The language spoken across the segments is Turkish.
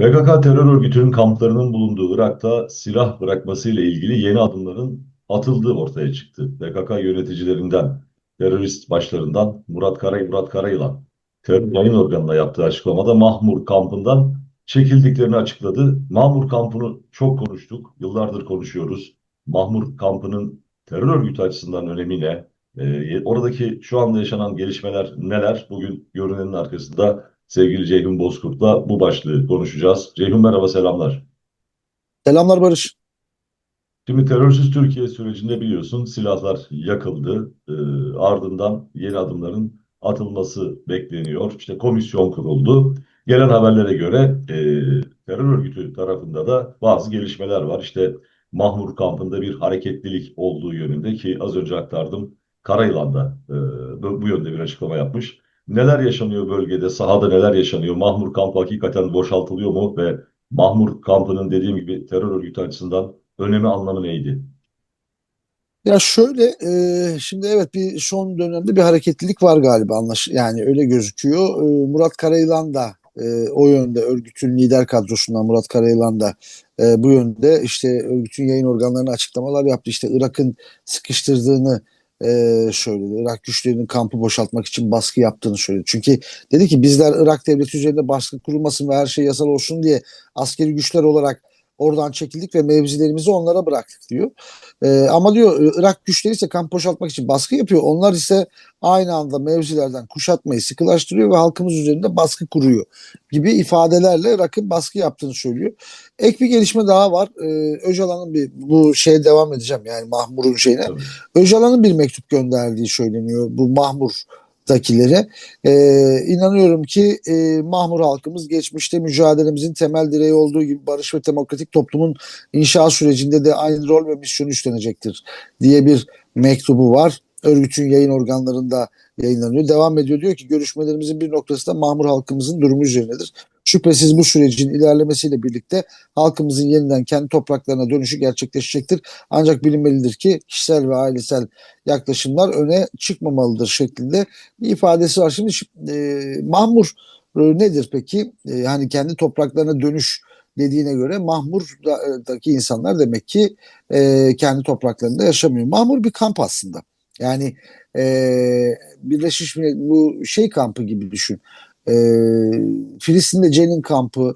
PKK terör örgütünün kamplarının bulunduğu Irak'ta silah bırakmasıyla ilgili yeni adımların atıldığı ortaya çıktı. PKK yöneticilerinden, terörist başlarından Murat Karay, Murat Karayılan terör yayın organına yaptığı açıklamada Mahmur kampından çekildiklerini açıkladı. Mahmur kampını çok konuştuk, yıllardır konuşuyoruz. Mahmur kampının terör örgütü açısından önemi ne? Ee, oradaki şu anda yaşanan gelişmeler neler? Bugün görünenin arkasında sevgili Ceyhun Bozkurt'la bu başlığı konuşacağız. Ceyhun merhaba, selamlar. Selamlar Barış. Şimdi terörsüz Türkiye sürecinde biliyorsun silahlar yakıldı. Ee, ardından yeni adımların atılması bekleniyor. İşte komisyon kuruldu. Gelen haberlere göre e, terör örgütü tarafında da bazı gelişmeler var. İşte Mahmur kampında bir hareketlilik olduğu yönünde ki az önce aktardım. Karayılan'da e, bu yönde bir açıklama yapmış. Neler yaşanıyor bölgede, sahada neler yaşanıyor? Mahmur kampı hakikaten boşaltılıyor mu? Ve Mahmur kampının dediğim gibi terör örgütü açısından önemi anlamı neydi? Ya şöyle e, şimdi evet bir son dönemde bir hareketlilik var galiba anlaş yani öyle gözüküyor. E, Murat Karayılan da e, o yönde örgütün lider kadrosundan Murat Karayılan da e, bu yönde işte örgütün yayın organlarına açıklamalar yaptı. İşte Irak'ın sıkıştırdığını e, söyledi. Irak güçlerinin kampı boşaltmak için baskı yaptığını söyledi. Çünkü dedi ki bizler Irak devleti üzerinde baskı kurulmasın ve her şey yasal olsun diye askeri güçler olarak oradan çekildik ve mevzilerimizi onlara bıraktık diyor. Ee, ama diyor Irak güçleri ise kamp boşaltmak için baskı yapıyor. Onlar ise aynı anda mevzilerden kuşatmayı sıkılaştırıyor ve halkımız üzerinde baskı kuruyor gibi ifadelerle Irak'ın baskı yaptığını söylüyor. Ek bir gelişme daha var. Ee, Öcalan'ın bir bu şeye devam edeceğim yani Mahmur'un şeyine. Tabii. Öcalan'ın bir mektup gönderdiği söyleniyor bu Mahmur'dakilere. Ee, inanıyorum ki e, Mahmur halkımız geçmişte mücadelemizin temel direği olduğu gibi barış ve demokratik toplumun inşa sürecinde de aynı rol ve misyonu üstlenecektir diye bir mektubu var. Örgütün yayın organlarında yayınlanıyor. Devam ediyor diyor ki görüşmelerimizin bir noktası da Mahmur halkımızın durumu üzerinedir. Şüphesiz bu sürecin ilerlemesiyle birlikte halkımızın yeniden kendi topraklarına dönüşü gerçekleşecektir. Ancak bilinmelidir ki kişisel ve ailesel yaklaşımlar öne çıkmamalıdır şeklinde bir ifadesi var. Şimdi e, Mahmur e, nedir peki? E, hani kendi topraklarına dönüş dediğine göre Mahmur'daki insanlar demek ki e, kendi topraklarında yaşamıyor. Mahmur bir kamp aslında. Yani e, Birleşmiş Millet bu şey kampı gibi düşün. E, Filistin'de Cenin kampı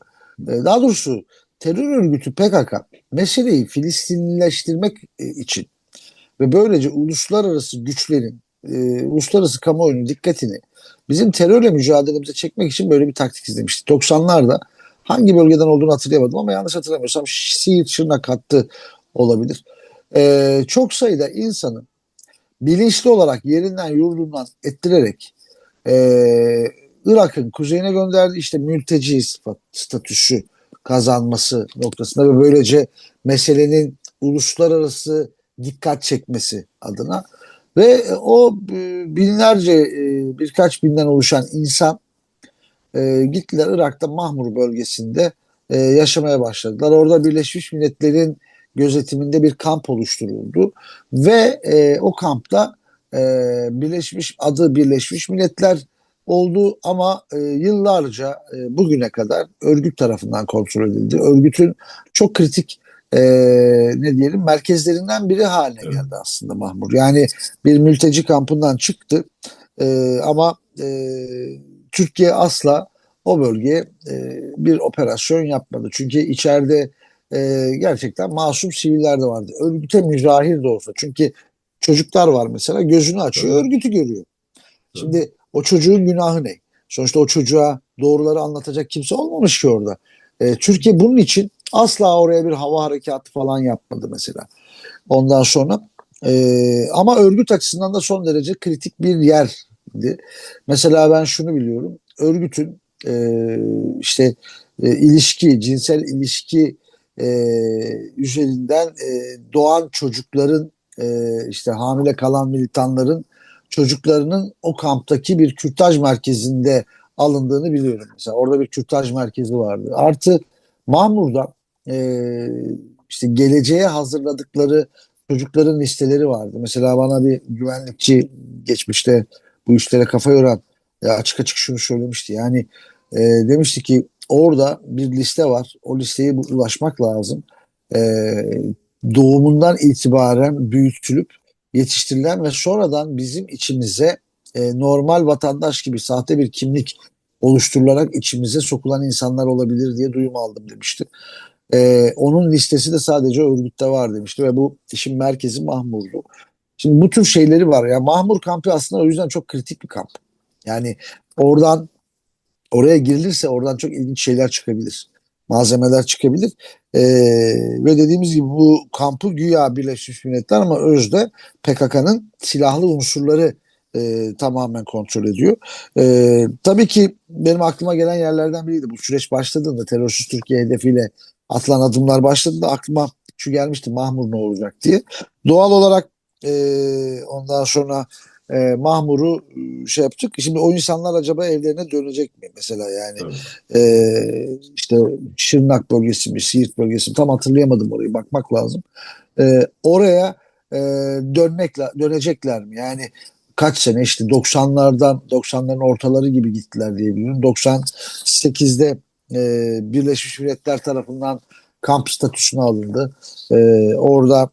e, daha doğrusu terör örgütü PKK meseleyi Filistinlileştirmek e, için ve böylece uluslararası güçlerin e, uluslararası kamuoyunun dikkatini bizim terörle mücadelemize çekmek için böyle bir taktik izlemişti. 90'larda hangi bölgeden olduğunu hatırlayamadım ama yanlış hatırlamıyorsam Siirt Şırnak hattı olabilir. E, çok sayıda insanın bilinçli olarak yerinden yurdundan ettirerek e, Irak'ın kuzeyine gönderdiği işte mülteci statüsü kazanması noktasında ve böylece meselenin uluslararası dikkat çekmesi adına ve o e, binlerce e, birkaç binden oluşan insan e, gittiler Irak'ta Mahmur bölgesinde e, yaşamaya başladılar. Orada Birleşmiş Milletler'in gözetiminde bir kamp oluşturuldu ve e, o kampta e, Birleşmiş adı Birleşmiş Milletler oldu ama e, yıllarca e, bugüne kadar örgüt tarafından kontrol edildi. Örgütün çok kritik e, ne diyelim merkezlerinden biri haline Evet. geldi aslında Mahmur. Yani bir mülteci kampından çıktı e, ama e, Türkiye asla o bölgeye e, bir operasyon yapmadı. Çünkü içeride e, gerçekten masum siviller de vardı. Örgüte müzahir de olsa. Çünkü çocuklar var mesela gözünü açıyor örgütü görüyor. Şimdi o çocuğun günahı ne? Sonuçta o çocuğa doğruları anlatacak kimse olmamış ki orada. E, Türkiye bunun için asla oraya bir hava harekatı falan yapmadı mesela. Ondan sonra e, ama örgüt açısından da son derece kritik bir yerdi. Mesela ben şunu biliyorum. Örgütün e, işte e, ilişki, cinsel ilişki e, üzerinden e, doğan çocukların e, işte hamile kalan militanların çocuklarının o kamptaki bir kürtaj merkezinde alındığını biliyorum. Mesela orada bir kürtaj merkezi vardı. Artı Mahmur'da e, işte geleceğe hazırladıkları çocukların listeleri vardı. Mesela bana bir güvenlikçi geçmişte bu işlere kafa yoran ya açık açık şunu söylemişti. Yani e, demişti ki orada bir liste var. O listeye ulaşmak lazım. E, doğumundan itibaren büyütülüp yetiştirilen ve sonradan bizim içimize e, normal vatandaş gibi sahte bir kimlik oluşturularak içimize sokulan insanlar olabilir diye duyum aldım demişti. E, onun listesi de sadece örgütte var demişti ve bu işin merkezi Mahmur'du. Şimdi bu tür şeyleri var. Yani Mahmur kampı aslında o yüzden çok kritik bir kamp. Yani oradan oraya girilirse oradan çok ilginç şeyler çıkabilir. Malzemeler çıkabilir. Ee, ve dediğimiz gibi bu kampı güya Birleşmiş Milletler ama özde PKK'nın silahlı unsurları e, tamamen kontrol ediyor. E, tabii ki benim aklıma gelen yerlerden biriydi. Bu süreç başladığında terörsüz Türkiye hedefiyle atılan adımlar başladığında aklıma şu gelmişti Mahmur ne olacak diye. Doğal olarak e, ondan sonra e, Mahmur'u e, şey yaptık. Şimdi o insanlar acaba evlerine dönecek mi mesela yani Evet. e, işte Şırnak bölgesi mi Siirt bölgesi mi tam hatırlayamadım orayı bakmak lazım. E, oraya e, dönmek dönecekler mi? Yani kaç sene işte 90'lardan 90'ların ortaları gibi gittiler diye biliyorum. 98'de e, Birleşmiş Milletler tarafından kamp statüsüne alındı. E, orada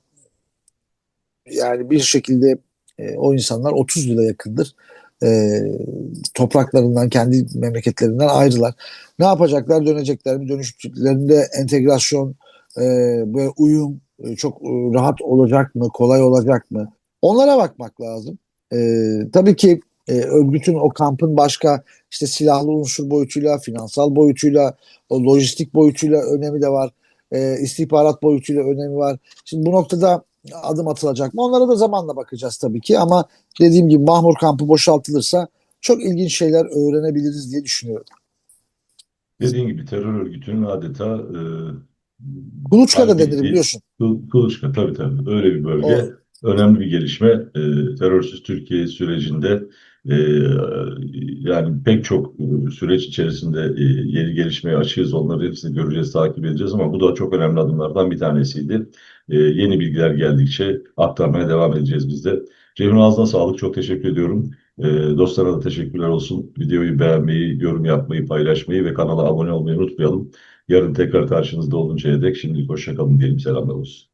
yani bir şekilde e, o insanlar 30 yıla yakındır e, topraklarından, kendi memleketlerinden ayrılar. Ne yapacaklar? Dönecekler mi? Dönüşlerinde entegrasyon e, ve uyum e, çok e, rahat olacak mı? Kolay olacak mı? Onlara bakmak lazım. E, tabii ki e, örgütün o kampın başka işte silahlı unsur boyutuyla, finansal boyutuyla, o lojistik boyutuyla önemi de var. E, istihbarat boyutuyla önemi var. Şimdi bu noktada adım atılacak mı? Onlara da zamanla bakacağız tabii ki ama dediğim gibi Mahmur kampı boşaltılırsa çok ilginç şeyler öğrenebiliriz diye düşünüyorum. Dediğin gibi terör örgütünün adeta e, Kuluçka da denir biliyorsun. Kul- Kuluçka tabii tabii öyle bir bölge. O- Önemli bir gelişme. E, terörsüz Türkiye sürecinde e, yani pek çok e, süreç içerisinde e, yeni gelişmeye açığız. Onları hepsini göreceğiz, takip edeceğiz ama bu da çok önemli adımlardan bir tanesiydi. E, yeni bilgiler geldikçe aktarmaya devam edeceğiz biz de. Cemil ağzına sağlık. Çok teşekkür ediyorum. E, dostlara da teşekkürler olsun. Videoyu beğenmeyi, yorum yapmayı, paylaşmayı ve kanala abone olmayı unutmayalım. Yarın tekrar karşınızda oluncaya dek şimdilik hoşça kalın diyelim. Selamlar olsun.